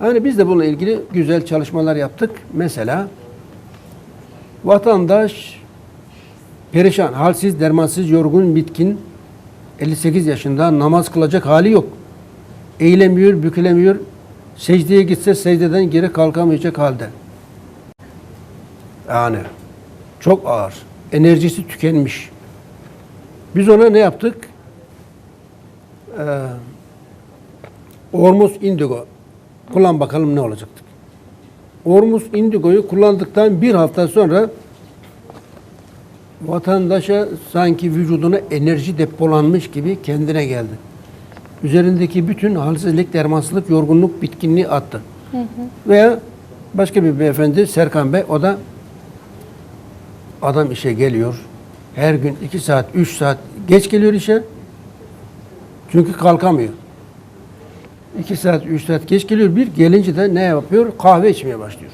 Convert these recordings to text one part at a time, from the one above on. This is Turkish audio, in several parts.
Yani biz de bununla ilgili güzel çalışmalar yaptık. Mesela vatandaş perişan, halsiz, dermansız, yorgun, bitkin, 58 yaşında namaz kılacak hali yok. Eğilemiyor, bükülemiyor. Secdeye gitse secdeden geri kalkamayacak halde. Yani çok ağır. Enerjisi tükenmiş. Biz ona ne yaptık? Ee, Ormus Indigo. Kullan bakalım ne olacaktık. Ormus Indigo'yu kullandıktan bir hafta sonra vatandaşa sanki vücuduna enerji depolanmış gibi kendine geldi. Üzerindeki bütün halsizlik, dermansızlık, yorgunluk, bitkinliği attı. Veya başka bir beyefendi Serkan Bey o da adam işe geliyor. Her gün iki saat, üç saat geç geliyor işe. Çünkü kalkamıyor. İki saat, üç saat geç geliyor. Bir gelince de ne yapıyor? Kahve içmeye başlıyor.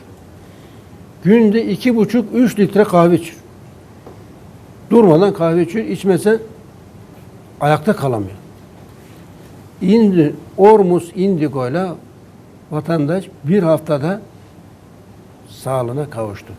Günde iki buçuk, üç litre kahve içiyor. Durmadan kahve içiyor. İçmese ayakta kalamıyor. Indi, Ormus Indigo ile vatandaş bir haftada sağlığına kavuştu.